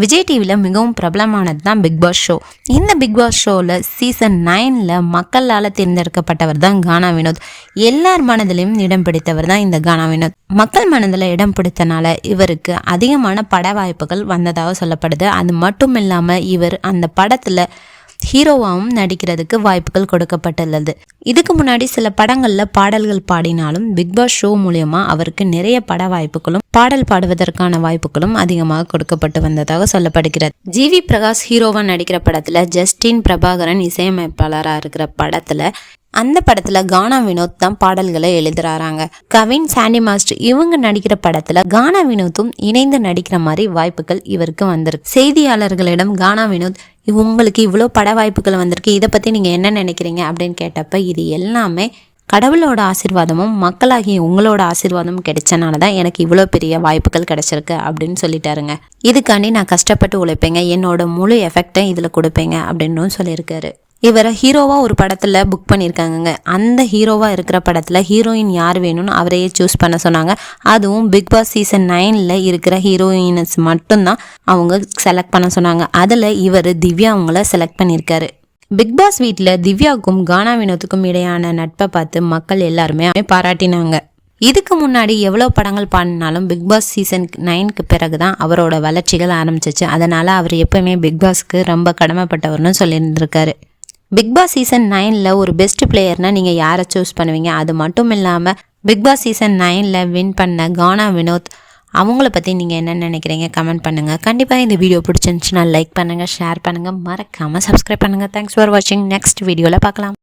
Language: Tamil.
விஜய் டிவியில் மிகவும் பிரபலமானது தான் பிக் பாஸ் ஷோ இந்த பிக் பாஸ் ஷோவில் சீசன் நைனில் மக்களால் தேர்ந்தெடுக்கப்பட்டவர் தான் கானா வினோத். எல்லார் மனதிலையும் இடம் பிடித்தவர் தான் இந்த கானா வினோத். மக்கள் மனதில் இடம் பிடித்தனால இவருக்கு அதிகமான பட வாய்ப்புகள் வந்ததாக சொல்லப்படுது. அது மட்டும் இல்லாமல் இவர் அந்த படத்தில் ஹீரோவாகவும் நடிக்கிறதுக்கு வாய்ப்புகள் கொடுக்கப்பட்டுள்ளது. இதுக்கு முன்னாடி சில படங்களில் பாடல்கள் பாடினாலும் பிக் பாஸ் ஷோ மூலயமா அவருக்கு நிறைய பட வாய்ப்புகளும் பாடல் பாடுவதற்கான வாய்ப்புகளும் அதிகமாக கொடுக்கப்பட்டு வந்ததாக சொல்லப்படுகிறது. ஜி வி பிரகாஷ் ஹீரோவா நடிக்கிற படத்துல ஜஸ்டின் பிரபாகரன் இசையமைப்பாளராக இருக்கிற படத்துல அந்த படத்துல கானா வினோத் தான் பாடல்களை எழுதுறாராங்க. கவின் சாண்டி மாஸ்டர் இவங்க நடிக்கிற படத்துல கானா வினோத்தும் இணைந்து நடிக்கிற மாதிரி வாய்ப்புகள் இவருக்கு வந்திருக்கு. செய்தியாளர்களிடம் கானா வினோத் உங்களுக்கு இவ்வளோ பட வாய்ப்புகள் வந்திருக்கு இதை பத்தி நீங்க என்ன நினைக்கிறீங்க? அப்படின்னு கேட்டப்ப இது எல்லாமே கடவுளோட ஆசிர்வாதமும் மக்களாகிய உங்களோட ஆசிர்வாதமும் கிடைச்சனால தான் எனக்கு இவ்வளோ பெரிய வாய்ப்புகள் கிடைச்சிருக்கு அப்படின்னு சொல்லிட்டாருங்க. இதுக்காண்டி நான் கஷ்டப்பட்டு உழைப்பேங்க என்னோட முழு எஃபெக்டை இதில் கொடுப்பேங்க அப்படின்னு சொல்லியிருக்காரு. இவரை ஹீரோவாக ஒரு படத்தில் புக் பண்ணியிருக்காங்கங்க. அந்த ஹீரோவாக இருக்கிற படத்தில் ஹீரோயின் யார் வேணும்னு அவரையே சூஸ் பண்ண சொன்னாங்க. அதுவும் பிக் பாஸ் சீசன் நைனில் இருக்கிற ஹீரோயின்ஸ் மட்டும்தான் அவங்க செலக்ட் பண்ண சொன்னாங்க. அதில் இவர் திவ்யா அவங்கள செலக்ட் பண்ணியிருக்காரு. பிக் பாஸ் வீட்டில் திவ்யாவுக்கும் கானா வினோத்துக்கும் இடையான நட்பை பார்த்து மக்கள் எல்லாருமே பாராட்டினாங்க. இதுக்கு முன்னாடி எவ்வளோ படங்கள் பாடினாலும் பிக் பாஸ் சீசன் நைனுக்கு பிறகு தான் அவரோட வளர்ச்சிகள் ஆரம்பிச்சிச்சு. அதனால் அவர் எப்பவுமே பிக் பாஸ்க்கு ரொம்ப கடமைப்பட்டவர்னு சொல்லியிருந்திருக்காரு. பிக் பாஸ் சீசன் நைனில் ஒரு பெஸ்ட் பிளேயர்னா நீங்கள் யாரை சூஸ் பண்ணுவீங்க? அது மட்டும் இல்லாமல் பிக் பாஸ் சீசன் நைனில் வின் பண்ண கானா வினோத் அவங்கள பற்றி நீங்கள் என்ன நினைக்கிறீங்க? கமெண்ட் பண்ணுங்கள் கண்டிப்பாக இந்த வீடியோ பிடிச்சிருந்துச்சுன்னா லைக் பண்ணுங்கள் ஷேர் பண்ணுங்கள் மறக்காமல் சப்ஸ்கிரைப் பண்ணுங்கள் தேங்க்ஸ் ஃபார் வாட்சிங் நெக்ஸ்ட் வீடியோவில் பார்க்கலாம்.